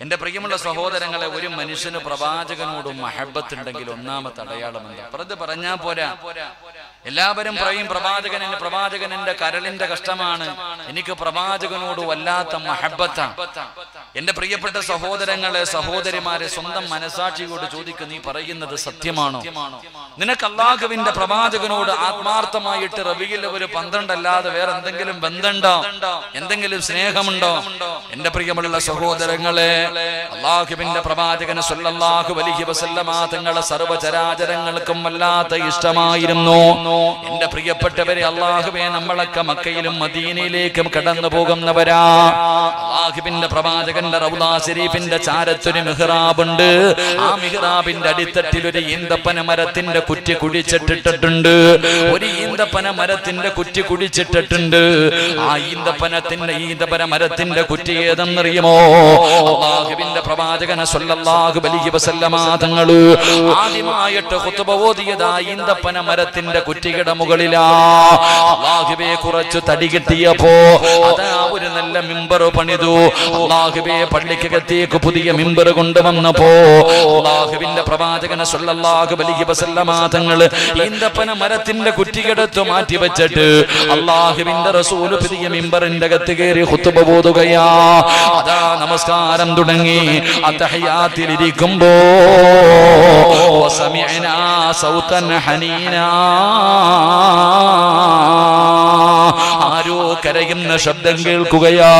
എന്റെ പ്രിയമുള്ള സഹോദരങ്ങളെ ഒരു മനുഷ്യന് പ്രവാചകനോടും മഹബത്തുണ്ടെങ്കിൽ ഒന്നാമത്തെ അടയാളം എന്താ? പ്രത് പറഞ്ഞാ പോരാ. എല്ലാവരും പറയും പ്രവാചകൻ എന്റെ പ്രവാചകൻ എന്റെ കരളിന്റെ കഷ്ടമാണ്. എനിക്ക് പ്രവാചകനോട് വല്ലാത്ത മഹബത്ത എന്റെ പ്രിയപ്പെട്ട സഹോദരങ്ങളെ സഹോദരിമാരെ സ്വന്തം മനസാക്ഷിയോട് ചോദിക്കും നീ പറയുന്നത് സത്യമാണോ? നിനക്ക് അള്ളാഹുവിന്റെ പ്രവാചകനോട് ആത്മാർത്ഥമായിട്ട് റബിയിൽ ഒരു പന്ത്രണ്ടല്ലാതെ വേറെ എന്തെങ്കിലും ബന്ധമുണ്ടോ? എന്തെങ്കിലും സ്നേഹമുണ്ടോ? എന്റെ പ്രിയമുള്ള സഹോദരങ്ങളെ അള്ളാഹുവിന്റെ പ്രവാചകന് സല്ലല്ലാഹു അലൈഹി വസല്ലമ തങ്ങളെ സർവചരാചരങ്ങൾക്കും വല്ലാത്ത ഇഷ്ടമായിരുന്നു. എന്റെ പ്രിയപ്പെട്ടവരെ അള്ളാഹുവെ നമ്മളൊക്കെ മക്കയിലും മദീനയിലേക്കും കടന്നു പോകുന്നവരാ. അള്ളാഹുവിന്റെ പ്രവാചകന്റെ റൗദാ ശരീഫിന്റെ ചാരത്തൊരു മിഹ്റാബുണ്ട്. ആ മിഹ്റാബിന്റെ അടിത്തട്ടിൽ ഒരു ഈന്തപ്പന മരത്തിന്റെ കുറ്റി കുടിച്ചിട്ടിട്ടുണ്ട്. ഒരു ഈന്തപ്പന മരത്തിന്റെ കുറ്റി കുടിച്ചിട്ടിട്ടുണ്ട്. ആ ഈന്തപ്പനത്തിന്റെ ഈന്തപ്പന മരത്തിന്റെ കുറ്റി ഏതെന്നറിയുമോ? അള്ളാഹുവിന്റെ പ്രവാചകന സല്ലല്ലാഹു അലൈഹി വസല്ലമ തങ്ങൾ ആദ്യമായിട്ട് ഖുത്ബ ഓതിയത് ആ ഈന്തപ്പന മരത്തിന്റെ കുറ്റിയുടെ മുകളിലാ അള്ളാഹുവെ കുറച്ച് തടി കിട്ടിയപ്പോ അതാ ഒരു നല്ല മിമ്പർ പണിതു. അള്ളാഹുവെ പള്ളിക്കകത്തേക്ക് പുതിയ മിമ്പർ കൊണ്ടുവന്നപ്പോ അള്ളാഹുവിന്റെ പ്രവാചകന സല്ലല്ലാഹു അലൈഹി വസല്ലമ സമാധങ്ങൾ ഈന്തപ്പന മരത്തിന്റെ കുറ്റികെടുത്ത് മാറ്റി വെച്ചിട്ട് അള്ളാഹുവിന്റെ റസൂൽ പുതിയ മിമ്പറിന്റെ അകത്ത് കയറി കുത്തുപോതുകയാ അതാ നമസ്കാരം തുടങ്ങി. അതഹയാത്തിലിരിക്കുമ്പോ ഹനീനാ. ആരോ കരയുന്ന ശബ്ദം കേൾക്കുകയാ.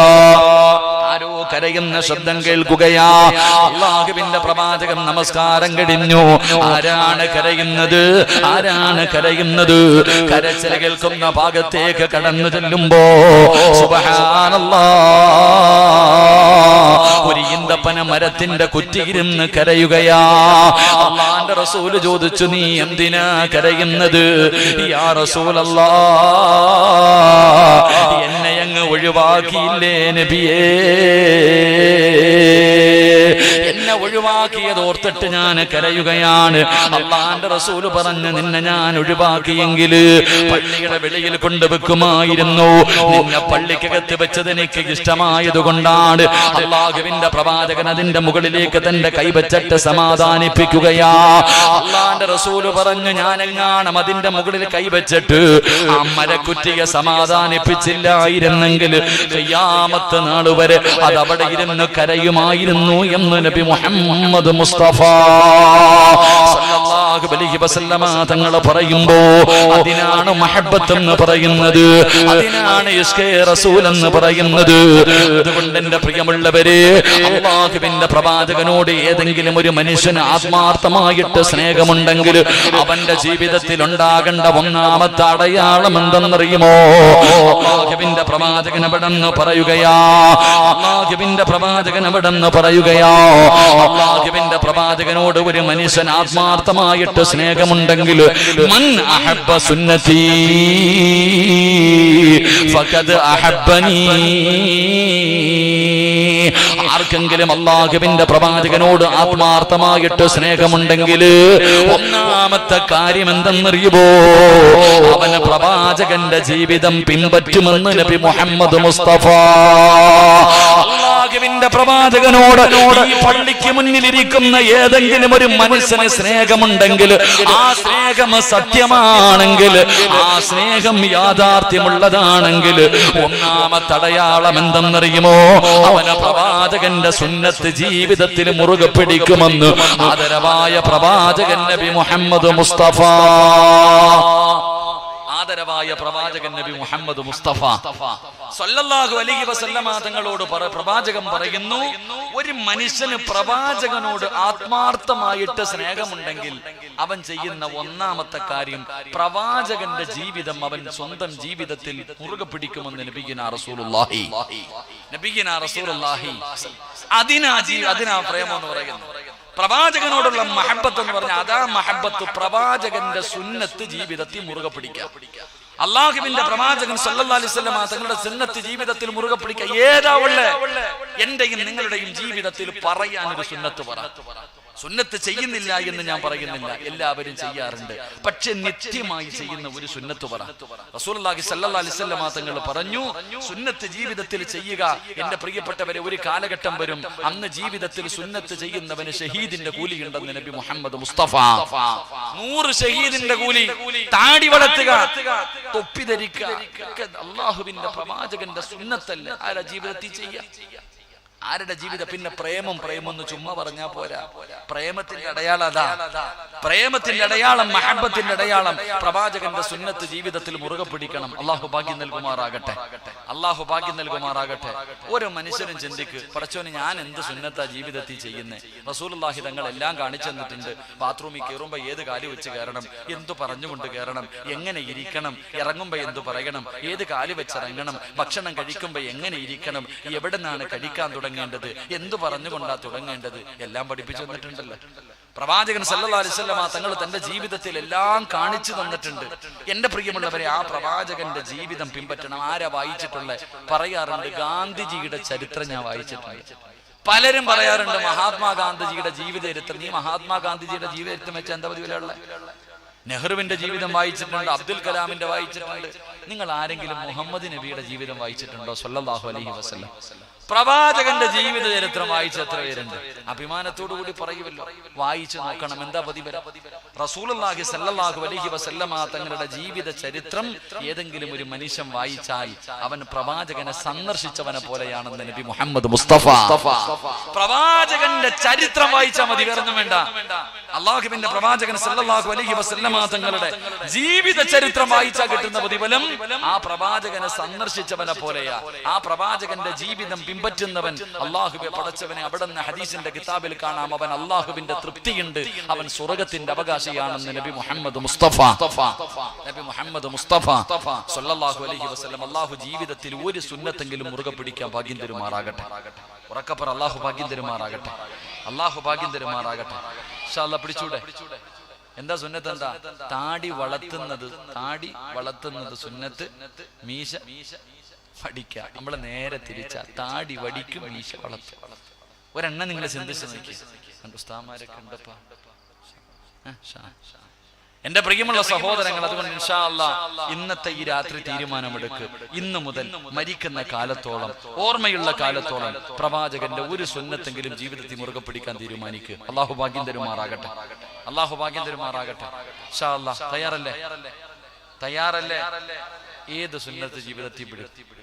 ആരോ കരയുന്ന ശബ്ദം കേൾക്കുകയാ. അള്ളാഹുവിന്റെ പ്രവാചകൻ നമസ്കാരം കഴിഞ്ഞു. ആരാണ് കരയുന്നത്? ആരാണ് കരയുന്നത്? കരച്ചിൽ കേൾക്കുന്ന ഭാഗത്തേക്ക് കടന്നു ചെല്ലുമ്പോ ഒരു ഈന്തപ്പന മരത്തിന്റെ കുറ്റിയിരുന്ന് കരയുകയാ. അള്ളാന്റെ റസൂൽ ചോദിച്ചു നീ എന്തിനാ കരയുന്നത്? യാ റസൂലല്ലാ എന്നെ അങ്ങ് ഒഴിവാക്കിയില്ലേ നബിയേ? എന്നെ ഒഴിവാക്കിയത് ഓർത്തിട്ട് ഞാൻ കരയുകയാണ്. അള്ളാന്റെ റസൂൽ പറഞ്ഞ് നിന്നെ ഞാൻ ഒഴിവാക്കിയെങ്കിൽ പള്ളിയുടെ വെളിയിൽ കൊണ്ടുവെക്കുമായിരുന്നു നിന്നെ പള്ളിക്കകത്ത് വെച്ചത് എനിക്ക് ഇഷ്ടമായത് കൊണ്ടാണ് അള്ളാഹുവിന്റെ പ്രവാചകൻ അതിന്റെ മുകളിലേക്ക് തന്റെ കൈവച്ചിട്ട് സമാധാനിപ്പിക്കുകയാ. അള്ളാന്റെ റസൂൽ പറഞ്ഞു ഞാനെങ്ങാണം അതിന്റെ മുകളിൽ കൈവച്ചിട്ട് ആ മരക്കുറ്റിയെ സമാധാനിപ്പിച്ചില്ലായിരുന്നെങ്കിൽ നാൾ വരെ അത് അവിടെ ഇരുന്ന് കരയുമായിരുന്നു എന്ന് നബി മുഹമ്മദ് മുസ്തഫ സല്ലല്ലാഹു അലൈഹി വസല്ലമ തങ്ങൾ പറയുമ്പോ അതിനാണ് മഹബത്ത് എന്ന് പറയുന്നത്. അതിനാണ് ഇഷ്കേ റസൂൽ എന്ന് പറയുന്നത്. അതുകൊണ്ട് എന്റെ പ്രിയമുള്ളവരെ അള്ളാഹുവിന്റെ പ്രവാചകനോട് ഏതെങ്കിലും ഒരു മനുഷ്യന് ആത്മാർത്ഥമായിട്ട് സ്നേഹമുണ്ടെങ്കിൽ അവന്റെ ജീവിതത്തിൽ ഉണ്ടാകേണ്ട ഒന്നാമത്തെ അടയാളം എന്തെന്നറിയുമോ? അള്ളാഹുവിന്റെ പ്രവാചകൻ എവിടെന്ന് പറയുകയാ? അള്ളാഹുവിന്റെ പ്രവാചകൻ എവിടെന്ന് പറയുകയാ? അള്ളാഹുവിന്റെ പ്രവാചകനോട് ഒരു മനുഷ്യൻ ആത്മാർത്ഥമായിട്ട് സ്നേഹമുണ്ടെങ്കിൽ മൻ അഹബ്ബ സുന്നതി ഫഖദ് ആർക്കെങ്കിലും അള്ളാഹുവിന്റെ പ്രവാചകനോട് ആത്മാർത്ഥമായിട്ട് സ്നേഹമുണ്ടെങ്കിൽ ഒന്നാമത്തെ കാര്യം എന്തെന്നറിയുമോ അവന് പ്രവാചകന്റെ ജീവിതം പിൻപറ്റുമെന്ന് നബി മുഹമ്മദ് മുസ്തഫ അള്ളാഹുവിന്റെ പ്രവാചകനോട് ഈ പള്ളിക്ക് മുന്നിലിരിക്കുന്ന ഏതെങ്കിലും ഒരു മനുഷ്യന് സ്നേഹമുണ്ടെങ്കിൽ ആ സ്നേഹം സത്യമാണെങ്കിൽ ആ സ്നേഹം യാഥാർത്ഥ്യമുള്ളതാണെങ്കിൽ ഒന്നാമത്തെ അടയാളം എന്തെന്നറിയുമോ? അവന് പ്രവാചകന്റെ സുന്നത്ത് ജീവിതത്തിൽ മുറുകെ പിടിക്കുമെന്ന് ആദരവായ പ്രവാചകൻ നബി മുഹമ്മദ് മുസ്തഫ. ആദരവായ പ്രവാചകൻ നബി മുഹമ്മദ് മുസ്തഫ. സല്ലല്ലാഹു അലൈഹി വസല്ലമ തങ്ങളോട് പ്രവാചകം പ്രവാചകൻ പറയുന്നു ഒരു മനുഷ്യന് പ്രവാചകനോട് ആത്മാർത്ഥമായിട്ട് സ്നേഹമുണ്ടെങ്കിൽ അവൻ ചെയ്യുന്ന ഒന്നാമത്തെ കാര്യം പ്രവാചകന്റെ ജീവിതം അവൻ സ്വന്തം ജീവിതത്തിൽ മുറുകെ പിടിക്കുമെന്ന് നബിഗിന റസൂലുള്ളാഹി. നബിഗിന റസൂലുള്ളാഹി. അതിനാ ജീ അതിനാ പ്രേമം എന്ന് പറയുന്നു പ്രവാചകനോടുള്ള മഹബത്ത് എന്ന് പറഞ്ഞാൽ അതാ മഹബത്ത്. പ്രവാചകന്റെ സുന്നത്ത് ജീവിതത്തിൽ മുറുകെ പിടിക്കുക. അള്ളാഹുവിന്റെ പ്രവാചകൻ വസല്ലം തങ്ങളുടെ സുന്നത്ത് ജീവിതത്തിൽ മുറുകെ പിടിക്കുക. ഏതാ ഉള്ളേ? എന്റെയും നിങ്ങളുടെയും ജീവിതത്തിൽ പറയാൻ ഒരു സുന്നത്ത് പറ. സുന്നത്ത് ചെയ്യുന്നില്ല എന്ന് ഞാൻ പറയുന്നില്ല. എല്ലാവരും ചെയ്യാറുണ്ട്. പക്ഷെ നിത്യമായി ചെയ്യുന്ന ഒരു സുന്നത്ത് പറ. അലൈഹി വസല്ലമ തങ്ങൾ പറഞ്ഞു സുന്നത്ത് ജീവിതത്തിൽ ചെയ്യുക. എന്റെ പ്രിയപ്പെട്ടവരെ ഒരു കാലഘട്ടം വരും. അന്ന് ജീവിതത്തിൽ സുന്നത്ത് ചെയ്യുന്നവന് ഷഹീദിന്റെ കൂലി ഉണ്ടെന്ന് നബി മുഹമ്മദ് മുസ്തഫ. നൂറ് ഷഹീദിന്റെ കൂലി. താടി വളർത്തുക. തൊപ്പി ധരിക്കുക. അള്ളാഹുവിന്റെ പ്രവാചകന്റെ സുന്നത്തല്ലേ. ആരാ ജീവിതത്തിൽ ചെയ്യുക? ആരുടെ ജീവിതം പിന്നെ പ്രേമം പ്രേമം എന്ന് ചുമ്മാ പറഞ്ഞാ പോരാ. പ്രേമത്തിന്റെ അടയാളം അതാ. പ്രേമത്തിന്റെ അടയാളം മഹബത്തിന്റെ അടയാളം. പ്രവാചകന്റെ സുന്നത്ത് ജീവിതത്തിൽ മുറുകെ പിടിക്കണം. അള്ളാഹു ഭാഗ്യം നൽകുമാറാകട്ടെ. അള്ളാഹു ഭാഗ്യം നൽകുമാറാകട്ടെ. ഓരോ മനുഷ്യരും ചിന്തിക്ക് പടച്ചോന് ഞാൻ എന്ത് സുന്നത്താ ജീവിതത്തിൽ ചെയ്യുന്നത് റസൂലുള്ളാഹി തങ്ങൾ എല്ലാം കാണിച്ചു തന്നിട്ടുണ്ട്. ബാത്റൂമിൽ കയറുമ്പോ ഏത് കാലി വെച്ച് കയറണം? എന്തു പറഞ്ഞുകൊണ്ട് കയറണം? എങ്ങനെ ഇരിക്കണം? ഇറങ്ങുമ്പോ എന്തു പറയണം? ഏത് കാലി വെച്ചിറങ്ങണം ഭക്ഷണം കഴിക്കുമ്പോ എങ്ങനെ ഇരിക്കണം? എവിടെ നിന്നാണ് കഴിക്കാൻ തുടങ്ങേണ്ടത്? എന്തു പറഞ്ഞുകൊണ്ടാ തുടങ്ങേണ്ടത്? എല്ലാം പഠിപ്പിച്ചു തന്നിട്ടുണ്ടല്ലോ. പ്രവാചകൻ സല്ലല്ലാഹു അലൈഹി വസല്ലമ തങ്ങൾ തന്റെ ജീവിതത്തിൽ എല്ലാം കാണിച്ചു തന്നിട്ടുണ്ട്. എന്റെ പ്രിയമുള്ളവരെ ആ പ്രവാചകന്റെ ജീവിതം പിൻപറ്റണം. ആരാ വായിച്ചിട്ടുള്ള? പറയാറുണ്ട് ഗാന്ധിജിയുടെ ചരിത്രം ഞാൻ വായിച്ചിട്ടുണ്ട്. പലരും പറയാറുണ്ട് മഹാത്മാഗാന്ധിജിയുടെ ജീവിത ചരിത്രം നീ മഹാത്മാഗാന്ധിജിയുടെ ജീവിത ചരിത്രം വെച്ച എന്താ പതിവിലുള്ള? നെഹ്റുവിന്റെ ജീവിതം വായിച്ചിട്ടുണ്ട് അബ്ദുൽ കലാമിന്റെ വായിച്ചിട്ടുണ്ട്. നിങ്ങൾ ആരെങ്കിലും മുഹമ്മദ് നബിയുടെ ജീവിതം വായിച്ചിട്ടുണ്ടോ? സല്ലാഹു അലൈഹി വസല്ലം. പ്രവാചകന്റെ ജീവിത ചരിത്രം വായിച്ച എത്ര പേരുണ്ട്? അഭിമാനത്തോടു കൂടി പറയുമല്ലോ വായിച്ചു നോക്കണം. എന്താ പ്രതിഫലം? റസൂലുള്ളാഹി സല്ലല്ലാഹു അലൈഹി വസല്ലമ തങ്ങളുടെ ജീവിത ചരിത്രം ഏതെങ്കിലും ഒരു മനുഷ്യൻ വായിച്ചാൽ അവൻ പ്രവാചകനെ സന്ദർശിച്ചവനെ പോലെയാണെന്ന് നബി മുഹമ്മദ് മുസ്തഫ. പ്രവാചകന്റെ ചരിത്രം വായിച്ചാൽ മതി വേറൊന്നും വേണ്ട. അള്ളാഹുബിന്റെ പ്രവാചകൻ സല്ലല്ലാഹു അലൈഹി വസല്ലമ തങ്ങളുടെ ജീവിത ചരിത്രം വായിച്ചാൽ കിട്ടുന്ന പ്രതിഫലം ആ പ്രവാചകനെ സന്ദർശിച്ചവനെ പോലെയാ. ആ പ്രവാചകന്റെ ജീവിതം പിൻപറ്റുന്നവൻ അള്ളാഹുബെ പടച്ചവനെ അവിടെ നിന്ന് ഹദീസിന്റെ കിതാബിൽ കാണാം. അവൻ അള്ളാഹുവിന്റെ തൃപ്തിയുണ്ട്. അവൻ സ്വർഗത്തിന്റെ അവകാശിയാണെന്ന് നബി മുഹമ്മദ് മുസ്തഫ. നബി മുഹമ്മദ് മുസ്തഫ സല്ലല്ലാഹു അലൈഹി വസല്ലം അള്ളാഹു ജീവിതത്തിൽ ഒരു സുന്നത്തെങ്കിലും മുറുകെ പിടിക്കാൻ ഭാഗ്യം തരുമാറാകട്ടെ ഉറക്കപ്പുറ അള്ളാഹു ഭാഗ്യം തരുമാറാകട്ടെ അള്ളാഹു ഭാഗ്യം തരുമാറാകട്ടെ പിടിച്ചൂടെ? എന്താ സുന്നത്ത് എന്താ? താടി വളർത്തുന്നത് താടി വളർത്തുന്നത് സുന്നത്ത് മീശ മീശ വടിക്ക നമ്മൾ നേരെ തിരിച്ച. താടി വടിക്കും മീശ വളർത്തും. ഒരെണ്ണം നിങ്ങൾ ചിന്തിച്ച് നോക്കി കണ്ടു ഉസ്താമാരൊക്കെ ഉണ്ടപ്പാ ആ, ഷാ. എന്റെ പ്രിയമുള്ള സഹോദരങ്ങൾ അതുകൊണ്ട് ഇൻഷാല്ല ഇന്നത്തെ ഈ രാത്രി തീരുമാനമെടുക്ക്. ഇന്ന് മുതൽ മരിക്കുന്ന കാലത്തോളം ഓർമ്മയുള്ള കാലത്തോളം പ്രവാചകന്റെ ഒരു സുന്നത്തെങ്കിലും ജീവിതത്തിൽ മുറുകെ പിടിക്കാൻ തീരുമാനിക്കുക അള്ളാഹു ഭാഗ്യം തരുമാറാകട്ടെ. അള്ളാഹു ഭാഗ്യം തരുമാറാകട്ടെ. തയ്യാറല്ലേ? തയ്യാറല്ലേ? ഏത് സുന്നത്ത് ജീവിതത്തിൽ പിടിക്കും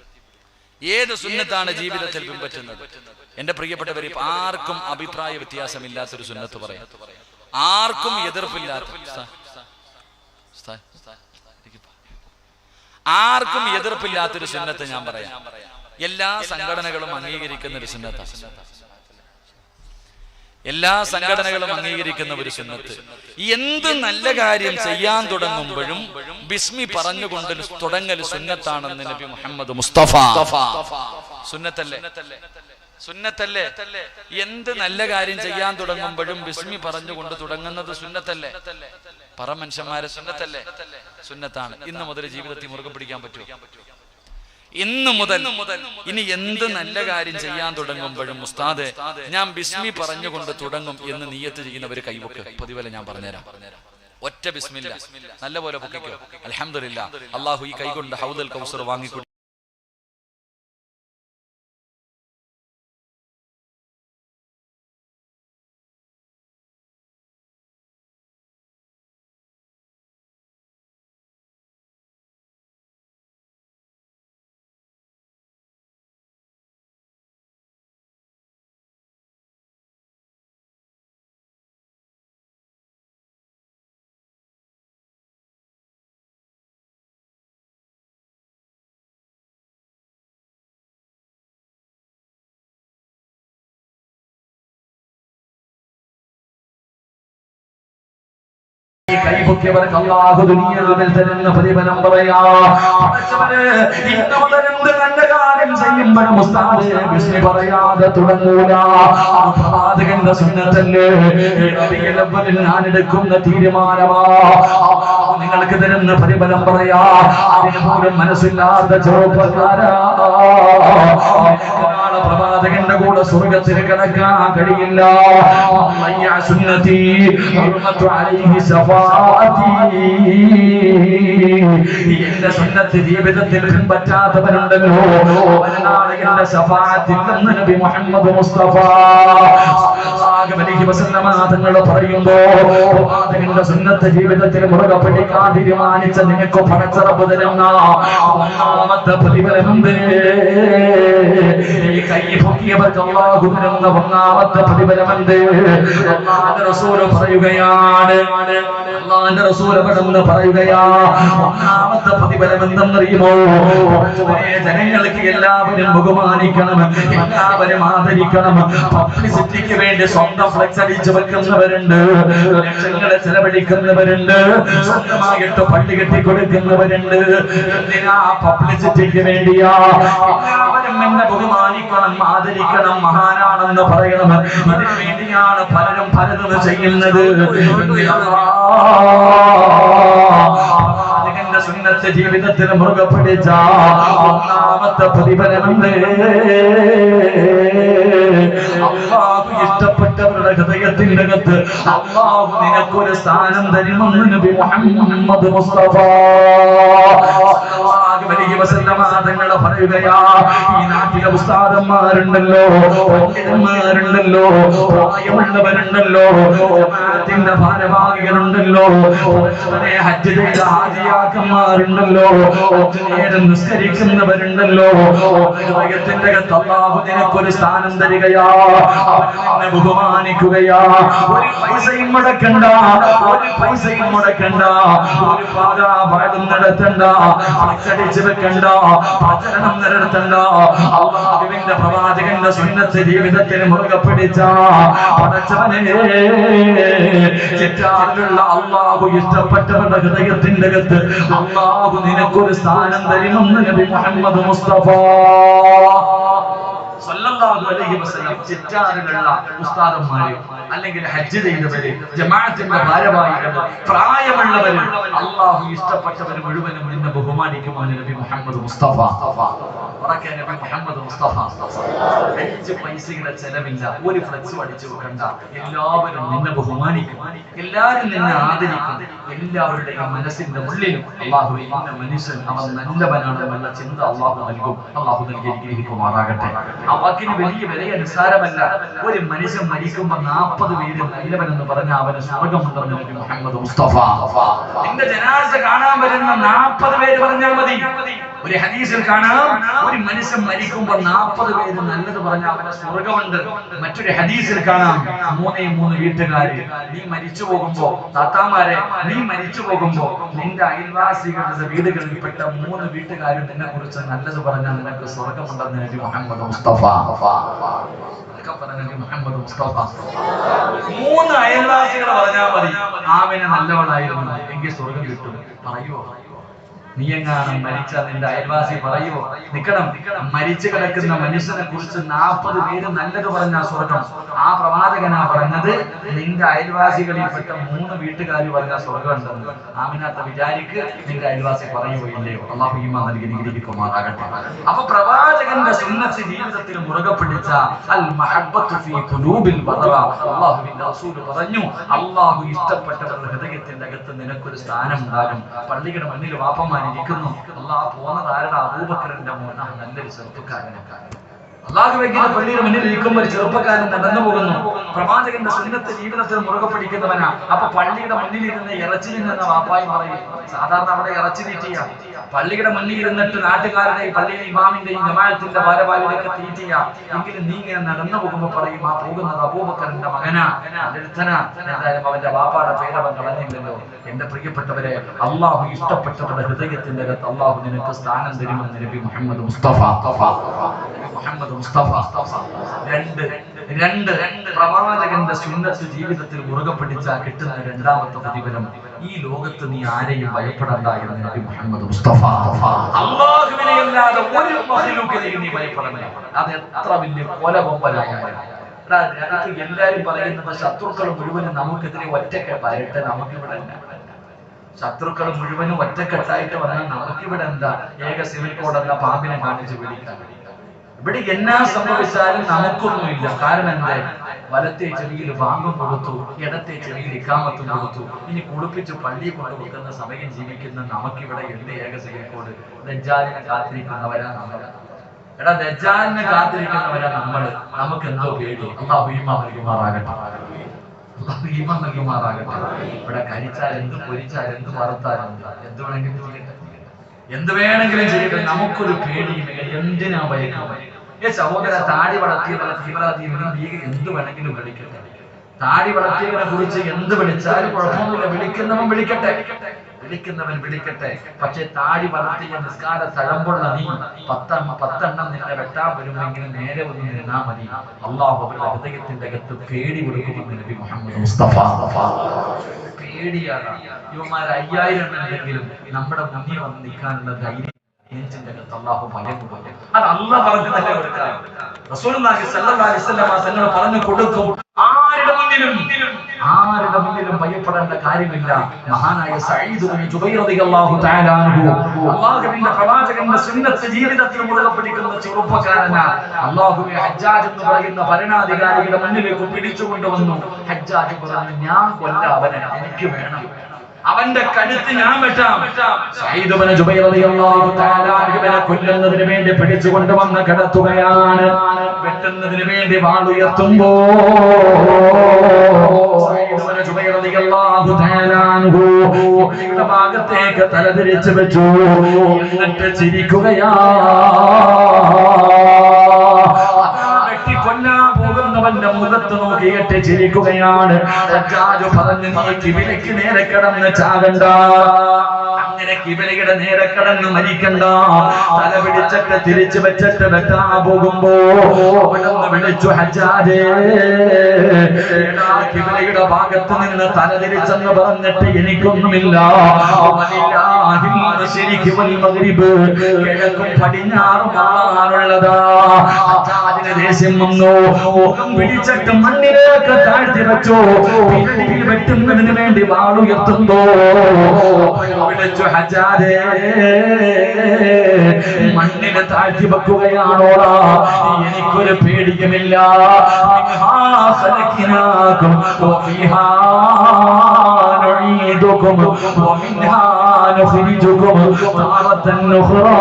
ഏത് സുന്നത്താണ് ജീവിതത്തിൽ പിൻപറ്റുന്നത്? എന്റെ പ്രിയപ്പെട്ടവർ ആർക്കും അഭിപ്രായ വ്യത്യാസമില്ലാത്തൊരു സുന്നത്ത് പറയാം. ആർക്കും എതിർപ്പില്ലാത്ത. ആർക്കും എതിർപ്പില്ലാത്തൊരു സുന്നത്ത് ഞാൻ പറയാം. എല്ലാ സംഘടനകളും അംഗീകരിക്കുന്ന ഒരു സുന്നത്താണ്. എല്ലാ സംഘടനകളും അംഗീകരിക്കുന്ന ഒരു സുന്നത്ത്. എന്ത് നല്ല കാര്യം ചെയ്യാൻ തുടങ്ങുമ്പോഴും ബിസ്മി പറഞ്ഞുകൊണ്ട് തുടങ്ങൽ സുന്നത്താണെന്ന് നബി മുഹമ്മദ് മുസ്തഫ. സുന്നത്തല്ലേ? സുന്നത്തല്ലേ? എന്ത് നല്ല കാര്യം ചെയ്യാൻ തുടങ്ങുമ്പോഴും ബിസ്മി പറഞ്ഞുകൊണ്ട് തുടങ്ങുന്നത് സുന്നത്തല്ലേ? പറ മനുഷ്യന്മാരെ സുന്നത്തല്ലേ? സുന്നത്താണ്. ഇന്ന് മുതൽ ജീവിതത്തിൽ മുറുകെ പിടിക്കാൻ പറ്റുമോ? ഇന്ന് മുതൽ ഇനി എന്ത് നല്ല കാര്യം ചെയ്യാൻ തുടങ്ങുമ്പോഴും മുസ്താദ് ഞാൻ ബിസ്മി പറഞ്ഞുകൊണ്ട് തുടങ്ങും എന്ന് നീയത്ത് ചെയ്യുന്നവർ കൈവക്ക്. പതിവല്ല ഞാൻ പറഞ്ഞുതരാം. ഒറ്റ ബിസ്മില്ല. നല്ല പോലെ പൊക്കിക്കോ. അലഹമില്ല അള്ളാഹു ഈ കൈകൊണ്ട് ഹൗദൽ കൗസർ വാങ്ങിക്കൊടുക്കും കൈപൊക്കിയവർക്ക് അള്ളാഹു ദുനിയാവിൽ തരുന്ന പ്രതിഫലം പറയാ പടച്ചവന് ഇന്ന് മുതൽ എന്ത് നല്ല വിഷ്ണു പറയാതെ സുന്നത്തല്ലേ? തീരുമാനമാ. നിങ്ങൾക്ക് തരുന്ന പരിബലം പറയാ അതിന് പോലും മനസ്സില്ലാത്ത ചെറുപ്പക്കാരാ. പ്രവാചകന്റെ കൂടെ സ്വർഗത്തിൽ കിടക്കാൻ കഴിയില്ല. എന്റെ സുന്നത്ത് ജീവിതത്തിൽ പിൻപറ്റാത്തവരുണ്ടല്ലോ എന്റെ നിന്ന് നബി മുഹമ്മദ് മുസ്തഫ. തങ്ങൾ പറയുമ്പോ പ്രവാചകന്റെ സുന്നത്ത് ജീവിതത്തിൽ മുറുകെ പിടിക്കാൻ തീരുമാനിച്ച നിങ്ങൾക്ക് പണച്ചറപ്പ് തരുന്ന ഒന്നാമത്തെ പ്രതിഫലമുണ്ട്. ഈ കൈ പൊക്കിയവർക്ക് അള്ളാഹു തരുന്ന ഒന്നാമത്തെ പ്രതിഫലമുണ്ട്. റസൂൽ പറയുകയാണ് അള്ളാഹുവിന്റെ റസൂൽ പെടുന്ന പറയുകയാ ഒന്നാമത്തെ പ്രതിഫലം എന്തെന്നറിയുമോ ജനങ്ങൾക്ക് ജനങ്ങൾക്ക് എല്ലാവരും ബഹുമാനിക്കണം എല്ലാവരും ആദരിക്കണം. പബ്ലിസിറ്റിക്ക് വേണ്ടി സ്വന്തം ഫ്ലെക്സ് അടിച്ചു വെക്കുന്നവരുണ്ട്. ലക്ഷങ്ങളെ ചെലവഴിക്കുന്നവരുണ്ട്. സ്വന്തമായിട്ട് പള്ളി കെട്ടി കൊടുക്കുന്നവരുണ്ട് പബ്ലിസിറ്റിക്ക് വേണ്ടിയാ? എല്ലാവരും എന്നെ ബഹുമാനിക്കണം ആദരിക്കണം മഹാനാണെന്ന് പറയണം. ഇതിനു വേണ്ടിയാണ് പലരും പലതും ചെയ്യുന്നത്. സുന്നത്ത് ജീവിതത്തിൽ മുറുകെ പിടിച്ച ഒന്നാമത്തെ പ്രതിഫലമുണ്ട് അള്ളാഹു ഇഷ്ടപ്പെട്ടവരുടെ ഹൃദയത്തിന്റെ അകത്ത് അള്ളാഹു നിനക്കൊരു സ്ഥാനം തരുമെന്ന് നബി മുഹമ്മദ് മുസ്തഫ. തങ്ങൾ പറയുകയാ ഈ നാട്ടിലെ ഉസ്താദന്മാരുണ്ടല്ലോ പണ്ഡിതന്മാരുണ്ടല്ലോ പ്രായമുള്ളവരുണ്ടല്ലോ ജമാഅത്തിന്റെ ഭാരവാഹികളുണ്ടല്ലോ ഹജ്ജ് ചെയ്ത ഹാജിയാക്കന്മാരുണ്ടല്ലോ നേരം നിസ്കരിക്കുന്നവരുണ്ടല്ലോ ഹൃദയത്തിന്റെ അകത്ത് നിനക്കൊരു സ്ഥാനം തരികയാ അവൻ നിന്നെ ബഹുമാനിക്കുകയാ. ഒരു പൈസയും മുടക്കണ്ട ഒരു പൈസയും മുടക്കണ്ട ഒരു പാത പാടും നടത്തണ്ട അടിച്ചു വെക്കണ്ട പ്രചരണം നിലനിർത്തണ്ട? അള്ളാഹുവിന്റെ പ്രവാചകന്റെ സുന്നത്ത് ജീവിതത്തിന് മുറുകെ പിടിച്ച? പടച്ചവനെ ചുറ്റാറിലുള്ള അള്ളാഹു ഇഷ്ടപ്പെട്ടവരുടെ ഹൃദയത്തിന്റെ അകത്ത് അള്ളാഹു നിനക്കൊരു സ്ഥാനം തരുമെന്ന് നബി മുഹമ്മദ് മുസ്തഫ. സല്ലല്ലാഹു അലൈഹി വസല്ലം ചിറ്റാറിലുള്ള ഉസ്താദന്മാര് അല്ലെങ്കിൽ ഹജ്ജ് ചെയ്തവര് ജമാഅത്തിന്റെ ഭാരവാഹികൾ പ്രായമുള്ളവര് അള്ളാഹു ഇഷ്ടപ്പെട്ടവര് മുഴുവനും നിന്നെ ബഹുമാനിക്കുമാണ് നബി മുഹമ്മദ് മുസ്തഫ. നബി മുഹമ്മദ് മുസ്തഫ. അഞ്ച് പൈസയുടെ ചെലവില്ല. ഒരു ഫ്ലക്സ് അടിച്ചു വെക്കണ്ട. എല്ലാവരും നിന്നെ ബഹുമാനിക്കും. എല്ലാവരും നിന്നെ ആദരിക്കും. എല്ലാവരുടെയും മനസ്സിന്റെ ഉള്ളിലും അള്ളാഹു ഇന്ന മനുഷ്യൻ അവൻ നല്ലവനാണ് നല്ല ചിന്ത അള്ളാഹു നൽകും. അള്ളാഹു നൽകി അനുഗ്രഹിക്കുമാറാകട്ടെ. ആ വാക്കിന് വലിയ വിലയ നിസ്സാരമല്ല. ഒരു മനുഷ്യൻ മരിക്കുമ്പോ നാൽപ്പത് പേര് നല്ലവൻ എന്ന് പറഞ്ഞ അവന് സ്വർഗം ഉണ്ടെന്ന് മുഹമ്മദ് മുസ്തഫ. നിന്റെ ജനാസ കാണാൻ വരുന്ന നാൽപ്പത് പേര് പറഞ്ഞാൽ മതി. ഒരു ഹദീസിൽ കാണാം ഒരു മനുഷ്യൻ മരിക്കുമ്പോൾ നാൽപ്പത് പേര് നല്ലത് പറഞ്ഞ അവന് സ്വർഗമുണ്ട് മറ്റൊരു ഹദീസിൽ കാണാം മൂന്നേ മൂന്ന് വീട്ടുകാര് നീ മരിച്ചു പോകുമ്പോ താത്താമാരെ നീ മരിച്ചു പോകുമ്പോ നിന്റെ അയൽവാസികളുടെ വീടുകളിൽപ്പെട്ട മൂന്ന് വീട്ടുകാർ നിന്നെ കുറിച്ച് നല്ലത് പറഞ്ഞാൽ നിനക്ക് സ്വർഗമുണ്ടെന്ന് നബി മുഹമ്മദ് മുസ്തഫ. മൂന്ന് അയൽവാസികൾ പറഞ്ഞാൽ മതി. ആവിനെ നല്ലവളായിരുന്നു എങ്കിൽ സ്വർഗം കിട്ടും. പറയുവോ നീ എങ്ങാനും മരിച്ച നിന്റെ അയൽവാസി പറയുമോ നിക്കണം മരിച്ചു കിടക്കുന്ന മനുഷ്യനെ കുറിച്ച് നാൽപ്പത് പേര് നല്ലത് പറഞ്ഞ സ്വർഗം. ആ പ്രവാചകനാ പറഞ്ഞത് നിന്റെ അയൽവാസികളിൽപ്പെട്ട മൂന്ന് വീട്ടുകാർ പറഞ്ഞ സ്വർഗം ഉണ്ടെന്ന്. ആമിനാത്ത വിചാരിക്ക് നിന്റെ അയൽവാസി പറയുമോ ഇല്ലയോ? അള്ളാഹു ഈമാ നൽകി നികുതിക്കുമാറാകട്ടെ അപ്പൊ പ്രവാചകന്റെ സുന്നത്ത് ജീവിതത്തിൽ മുറുകെ പിടിച്ച അൽ മഹബ്ബത്തു ഫീ ഖുലൂബിൽ വദറ അല്ലാഹുവിന്റെ റസൂൽ പറഞ്ഞു അല്ലാഹു ഇഷ്ടപ്പെട്ടവരുടെ ഹൃദയത്തിന്റെ അകത്ത് നിനക്കൊരു സ്ഥാനം ഉണ്ടാകും പള്ളിയുടെ മണ്ണിൽ വാപ്പന്മാർ ഇരിക്കുന്നു. അള്ളാഹ് പോന്നത് ആരുടെ? അബൂബക്കറിന്റെ മോനാ. നല്ലൊരു ചെറുപ്പക്കാരനൊക്കെ അള്ളാഹു വയ്ക്കുന്ന പള്ളിയുടെ മുന്നിൽ ഇരിക്കുമ്പോൾ ഒരു ചെറുപ്പക്കാരൻ നടന്നു പോകുന്നു. പ്രവാചകന്റെ സുന്നത്ത് ജീവിതത്തിൽ മുറുകെ പിടിക്കുന്നവനാ. അപ്പൊ പള്ളിയുടെ മുന്നിൽ ഇരുന്ന് ഇറച്ചി നിന്ന വാപ്പായി പറയും സാധാരണ അവിടെ ഇറച്ചി തീറ്റിയ. പള്ളിയുടെ മുന്നിൽ ഇരുന്നിട്ട് നാട്ടുകാരുടെയും പള്ളിയിലെ ഇമാമിന്റെയും ജമാഅത്തിന്റെ ഭാരവാഹിയുടെയൊക്കെ തീറ്റിയ എങ്കിലും നീ ഇങ്ങനെ നടന്നു പോകുമ്പോ പറയും ആ പോകുന്നത് അബൂബക്കറിന്റെ മകനാ എന്തായാലും അവന്റെ വാപ്പാടെ പേരവൻ കളഞ്ഞില്ലല്ലോ. എന്റെ പ്രിയപ്പെട്ടവരെ അള്ളാഹു ഇഷ്ടപ്പെട്ടവരുടെ ഹൃദയത്തിന്റെ അകത്ത് അള്ളാഹു നിനക്ക് സ്ഥാനം തരുമെന്ന് നബി മുഹമ്മദ് മുസ്തഫ. മുഹമ്മദ് മുസ്തഫ. രണ്ട് രണ്ട് പ്രവാചകന്റെ സുന്നത്ത് ജീവിതത്തിൽ മുറുകെ പിടിച്ചാൽ കിട്ടുന്ന രണ്ടാമത്തെ പ്രതിഫലം ഈ ലോകത്ത് നീ ആരെയും ഭയപ്പെടണ്ട എന്ന് നബി മുഹമ്മദ് മുസ്തഫ. അള്ളാഹുവിനെ അല്ലാതെ ഒരു മതിലുകരെയും നീ ഭയപ്പെടണ്ട. അത് എത്ര വലിയ കൊല കൊമ്പലായാലും എടാ, എല്ലാരും പറയുന്നത് ശത്രുക്കൾ മുഴുവനും നമുക്കെതിരെ ഒറ്റക്കെ വരട്ടെ നമുക്കിവിടെ. ശത്രുക്കൾ മുഴുവനും ഒറ്റക്കെട്ടായിട്ട് വന്നാൽ നമുക്കിവിടെ എന്താ? ഏക സിവിൽ കോഡ് എന്ന പാമ്പിനെ കാണിച്ച് പിടിക്കാൻ ഇവിടെ എന്നാ സംഭവിച്ചാലും നമുക്കൊന്നുമില്ല. കാരണം എന്താ? വലത്തെ ചെവിയിൽ വാങ്ങും കൊടുത്തു ഇടത്തെ ചെവിയിൽ ഇക്കാമത്തും കൊടുത്തു. ഇനി കുളിപ്പിച്ച് പള്ളിയിൽ കൊണ്ടുവെക്കുന്ന സമയം ജീവിക്കുന്ന നമുക്കിവിടെ എന്ത് ഏക ദജ്ജാലിനെ കാത്തിരിക്കുന്നവരാ നമ്മൾ. എടാ ദജ്ജാലിനെ കാത്തിരിക്കുന്നവരാ നമ്മൾ. നമുക്ക് എന്തോ പേടി. അള്ളാഹു ഈമാൻ നൽകുമാറാകട്ടെ. അള്ളാഹു ഈമാൻ നൽകുമാറാകട്ടെ. ഇവിടെ കരിച്ചാൽ എന്ത് പൊരിച്ചാൽ എന്ത് വറുത്താലും എന്ത്. വേണമെങ്കിലും എന്ത് വേണമെങ്കിലും ചെയ്യട്ടെ നമുക്കൊരു പേടിയുമില്ല. എന്തിനാ ഭയക്കാൻ ഏ സഹോദര താടി വളർത്തിയവരെ തീവ്രവാദിയും ഭീകര എന്ത് വേണമെങ്കിലും വിളിക്കട്ടെ. താടി വളർത്തിയവനെ കുറിച്ച് എന്ത് വിളിച്ചാലും കുഴപ്പമൊന്നുമില്ല. വിളിക്കുന്നവൻ വിളിക്കട്ടെ. വിളിക്കുന്നവൻ വിളിക്കട്ടെ. പക്ഷെ താടി വളർത്തിയ നിസ്കാര തഴമ്പുള്ള നീ പത്ത പത്തെണ്ണം നിന്നെ വെട്ടാൻ വരുമെങ്കിൽ നേരെ ഒന്ന് നിന്നാ മതി. അള്ളാഹു അവരുടെ ഹൃദയത്തിന്റെ അകത്ത് പേടി കൊടുക്കുമെന്ന് നബി മുഹമ്മദ് മുസ്തഫ. പേടിയാണ്. ഇവന്മാർ അയ്യായിരം ഉണ്ടെങ്കിലും നമ്മുടെ മുന്നിൽ വന്ന് നിൽക്കാനുള്ള ധൈര്യം നെഞ്ചിന്റെ അത് റസൂലുള്ളാഹി അലൈഹി വസല്ലം പറഞ്ഞു കൊടുക്കും. ആരുടെ ആരുടെ ഭയപ്പെടേണ്ട കാര്യമില്ല. മഹാനായ സഈദ് പ്രവാചകന്റെ സുന്നത്ത് ജീവിതത്തിൽ ഹജ്ജാജ് എന്ന് പറയുന്ന ഭരണാധികാരിയുടെ മുന്നിലേക്ക് പിടിച്ചുകൊണ്ടുവന്നു. ഹജ്ജാജ് പറഞ്ഞു ഞാൻ കൊല്ല അവനെ. എനിക്ക് വേണം. അവന്റെ കഴുത്ത് ഞാൻ വെട്ടാം സഈദ് ഇബ്നു ജുബൈർ റളിയല്ലാഹു തആല അൻഹുവിനെ കൊല്ലുന്നതിന് വേണ്ടി പിടിച്ചു കൊണ്ടുവന്ന് കിടത്തുകയാണ്. വെട്ടുന്നതിന് വേണ്ടി വാളുയർത്തുമ്പോ സഈദ് ഇബ്നു ജുബൈർ റളിയല്ലാഹു തആല ഇവരുടെ ഭാഗത്തേക്ക് തലതിരിച്ചു വെച്ചു. എന്നിട്ട് ചിരിക്കുകയാ. മുഖത്ത് നോക്കിയിട്ട് ചിരിക്കുകയാണ് പറഞ്ഞു നീ കിബിലയ്ക്ക് നേരെ കിടന്ന് ചാകണ്ട. കിബിലയുടെ നേരെ മരിക്കണ്ട. തല തിരിച്ചു വെച്ചിട്ട് വെട്ടാ വിളിച്ചു കിബിലയുടെ ഭാഗത്ത് നിന്ന് തല തിരിച്ചെന്ന് പറഞ്ഞിട്ട് എനിക്കൊന്നുമില്ല. മണ്ണിലേക്ക് താഴ്ത്തി വെച്ചോ. വെട്ടുന്നതിന് വേണ്ടി വാളുയർത്തുമ്പോ വിളിച്ചു ഹജാരേ മണ്ണിനെ താഴ്ത്തി വെക്കുകയാണോടാ? എനിക്കൊരു പേടിയുമില്ല. മിൻഹാ ومنها نخرجكم تارة أخرى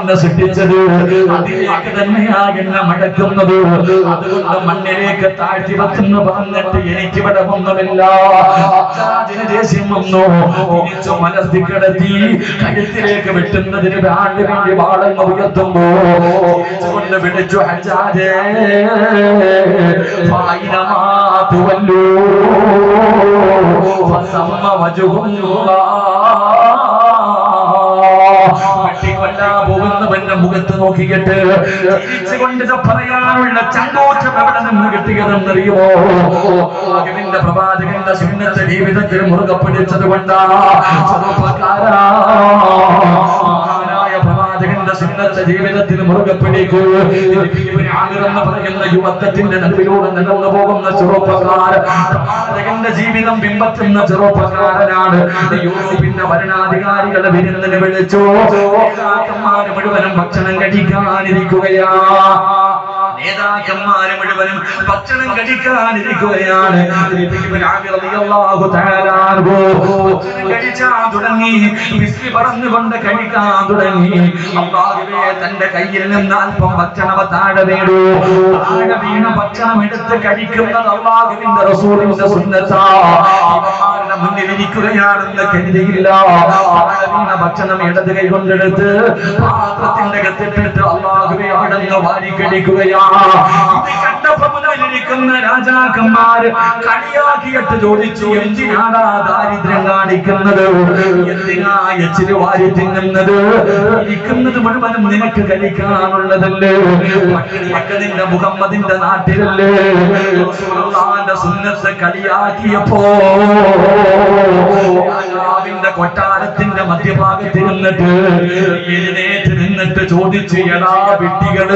എന്നെ സൃഷ്ടിച്ചത്. അതിലേക്ക് തന്നെയാ എന്നെ മടക്കുന്നത്. അതുകൊണ്ട് മണ്ണിലേക്ക് താഴ്ത്തി വെച്ചെന്ന് പറഞ്ഞിട്ട് എനിക്കിവിടെ ഒന്നുമില്ല. അതിന് ദേഷ്യം വന്നു. മലർത്തി കിടത്തി കഴുത്തിലേക്ക് വെട്ടുന്നതിന് വേണ്ടി വേണ്ടി വാളങ്ങ് ഉയർത്തുമ്പോ കൊണ്ട് വിളിച്ചു ഹജാജേ മുഖത്ത് നോക്കിയിട്ട് പറയാനുള്ള ചങ്കോറ്റം എവിടെ നിന്ന് കിട്ടിയതെന്നറിയുമോ? പ്രവാചകന്റെ സുന്നത്തെ ജീവിതത്തിൽ മുറുകെ പിടിച്ചത് കൊണ്ടാ സുന്നത്തെ ജീവിതത്തിൽ മുറുകെ പിടിക്കൂ. എന്ന് പറയുന്ന യുവത്വത്തിന്റെ നടുവിലൂടെ നിലന്നു പോകുന്ന ചെറുപ്പക്കാരൻ. ജീവിതം ബിംബത്തുന്ന ചെറുപ്പക്കാരനാണ്. യൂറോപ്പിന്റെ ഭരണാധികാരികളെ വിരുന്നിന് വിളിച്ചു. മുഴുവനും ഭക്ഷണം കഴിക്കാനിരിക്കുകയാ. നേതാക്കന്മാര് മുഴുവനും ഭക്ഷണം കഴിക്കാനിരിക്കുകയാണ്. കഴിച്ചാൻ തുടങ്ങി. പറഞ്ഞുകൊണ്ട് കഴിക്കാൻ തുടങ്ങി. അള്ളാഹുവേ തന്റെ കയ്യിൽ നിന്ന് അല്പം ഭക്ഷണം താഴെ വീണു. താഴെ വീണ ഭക്ഷണം എടുത്ത് കഴിക്കുന്നത് അള്ളാഹുവിന്റെ റസൂലിന്റെ സുന്നത്താ. ഇരിക്കുകയാണെന്ന് കരുതിയില്ല. ഭക്ഷണം ഇടത് കൈ കൊണ്ടെടുത്ത് പാത്രത്തിന്റെ കത്തിട്ടിട്ട് അള്ളാഹുവെ അവിടെ അങ്ങ് വാരിക്കടിക്കുകയാ രാജാക്കന്മാര് കളിയാക്കിയിട്ട് ചോദിച്ചു എന്തിനാടാ ദാരിദ്ര്യം കാണിക്കുന്നത്? എന്തിനാ എച്ചിരി വാരി തിന്നുന്നത്? ഇരിക്കുന്നത് മുഴുവനും നിനക്ക് കഴിക്കാനുള്ളതല്ലേ? പട്ടിണിയൊക്കെ നിന്റെ മുഹമ്മദിന്റെ നാട്ടിലല്ലേ? സുന്നത്ത് കളിയാക്കിയപ്പോ രാജാവിന്റെ കൊട്ടാരത്തിന്റെ മധ്യഭാഗത്ത് നിന്നിട്ട് എഴുന്നേറ്റ് നിന്നിട്ട് ചോദിച്ചു എടാ വിട്ടികൾ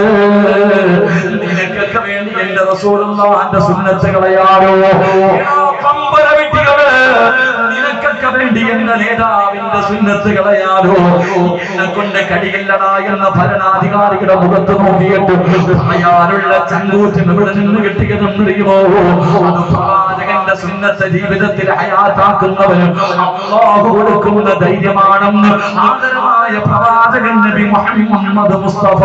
നിനക്കൊക്കെ വേണ്ടി എന്റെ റസൂലുള്ളാഹിന്റെ സുന്നത്ത് കളയാടോ എടാ പമ്പര വിട്ടികൾ നിനക്കൊക്കെ വേണ്ടി എന്റെ നേതാവിന്റെ സുന്നത്ത് കളയാടോ എന്നെ കൊണ്ട് എന്ന ഭരണാധികാരിയുടെ മുഖത്ത് നോക്കിയിട്ട് അയാളുള്ള ചങ്കൂറ്റം ഇവിടെ നിന്ന് കിട്ടിയതെന്നറിയുമോ? അത് പ്രവാചകന്റെ സുന്നത്ത് ജീവിതത്തിൽ ഹയാത്താക്കുന്നവന് അള്ളാഹു കൊടുക്കുന്ന ധൈര്യമാണെന്ന് ആദരമായ പ്രവാചകൻ നബി മുഹമ്മദ് മുസ്തഫ.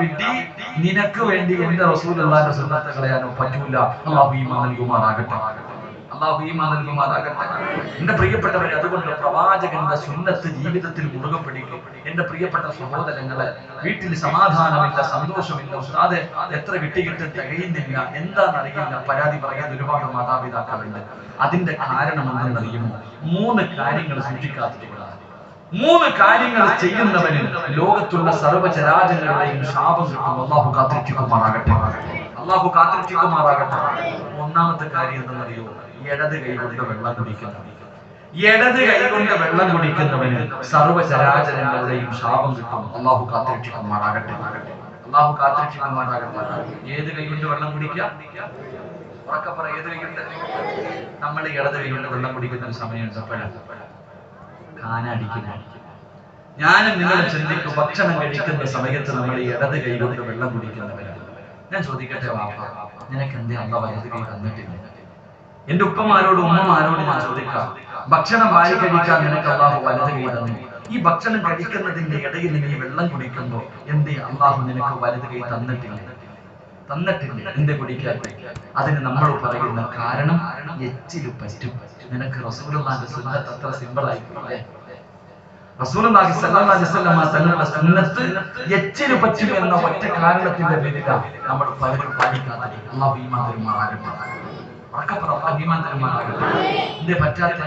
വിട്ടി. നിനക്ക് വേണ്ടി എന്റെ റസൂലുള്ളാന്റെ സുന്നത്ത് കളയാനോ പറ്റൂല. അള്ളാഹു നൽകുമാറാകട്ടെ എന്റെ പ്രിയപ്പെട്ടവരെ അതുകൊണ്ട് പ്രവാചകന്റെ സുന്നത്ത് ജീവിതത്തിൽ മുറുകെ പിടിക്കും എന്റെ പ്രിയപ്പെട്ട സഹോദരങ്ങളെ വീട്ടിൽ സമാധാനമില്ല സന്തോഷമില്ല ഉസ്താദെ എത്ര വിട്ടുകിട്ട് തികയുന്നില്ല എന്താണെന്നറിയില്ല പരാതി പറയാൻ ഒരുപാട് മാതാപിതാക്കളുണ്ട്. അതിന്റെ കാരണം എന്തെന്നറിയുമോ? മൂന്ന് കാര്യങ്ങൾ സൂക്ഷിക്കാത്തിരിക്കുക മൂന്ന് കാര്യങ്ങൾ ചെയ്യുന്നവന് ലോകത്തുള്ള സർവചരാചരങ്ങളുടെയും ശാപം കിട്ടും. അള്ളാഹു കാത്തിരിക്കുമാറാകട്ടെ. അള്ളാഹു കാത്തിരിക്കുമാറാകട്ടെ. ഒന്നാമത്തെ കാര്യം എന്തെന്നറിയോ ഇടത് കൈ കൊണ്ട് വെള്ളം കുടിക്കുന്നത് ഇടത് കൈ കൊണ്ട് വെള്ളം കുടിക്കുന്നവന് സർവചരാചരങ്ങളുടെയും ശാപം കിട്ടും. അള്ളാഹു കാത്തിരിക്കുമാറാകട്ടെ. അള്ളാഹു കാത്തിരിക്കുമാറാകട്ടെ. ഏത് കൈ കൊണ്ട് വെള്ളം കുടിക്കാം ഉറക്കെ പറ ഏത് കൈ കൊണ്ട്? നമ്മൾ ഇടത് കൈ കൊണ്ട് വെള്ളം കുടിക്കുന്ന ഒരു സമയമുണ്ട് എപ്പോഴാണ് കാനടിക്കുന്നു. ഞാനും നിങ്ങൾ ചിന്തിക്കും ഭക്ഷണം കഴിക്കുന്ന സമയത്ത് നമ്മൾ ഇടത് കൈ കൊണ്ട് വെള്ളം കുടിക്കുന്നവരാണ്. ഞാൻ ചോദിക്കട്ടെ വാപ്പ നിനക്ക് എന്തേ അമ്മ വലത് കൈ തന്നിട്ടില്ല? എന്റെ ഉപ്പമാരോടും ഉമ്മമാരോടും ഞാൻ ചോദിക്കാം. ഭക്ഷണം വാരി കഴിക്കാൻ നിനക്ക് അള്ളാഹു വലത് കൈ തന്നു. ഈ ഭക്ഷണം കഴിക്കുന്നതിന്റെ ഇടയിൽ നീ വെള്ളം കുടിക്കുമ്പോൾ എന്തേ അള്ളാഹു നിനക്ക് വലത് കൈ തന്നിട്ടില്ല? തന്നിട്ടില്ല. എന്ത് കുടിക്കാൻ? അതിന് നമ്മൾ പറയുന്ന കാരണം എച്ചിലും പറ്റും. നിനക്ക് റസൂലുള്ളാഹിന്റെ സുന്നത്ത് അത്ര സിമ്പിൾ ആയിപ്പോഴേ റസൂലുള്ളാഹി സ്വല്ലല്ലാഹു അലൈഹി വസല്ലം തങ്ങളുടെ സുന്നത്ത് എച്ചിൽ പറ്റും എന്ന ഒറ്റ കാരണത്തിന്റെ പേരിലാണ് നമ്മൾ പലരും പാലിക്കാത്തത് അള്ളാഹു ഈമാൻ തരുമാറാകട്ടെ. ഉറക്കപ്പുറം അള്ളാഹു ഈമാൻ തരുമാറാകട്ടെ. എന്തേ പറ്റാത്ത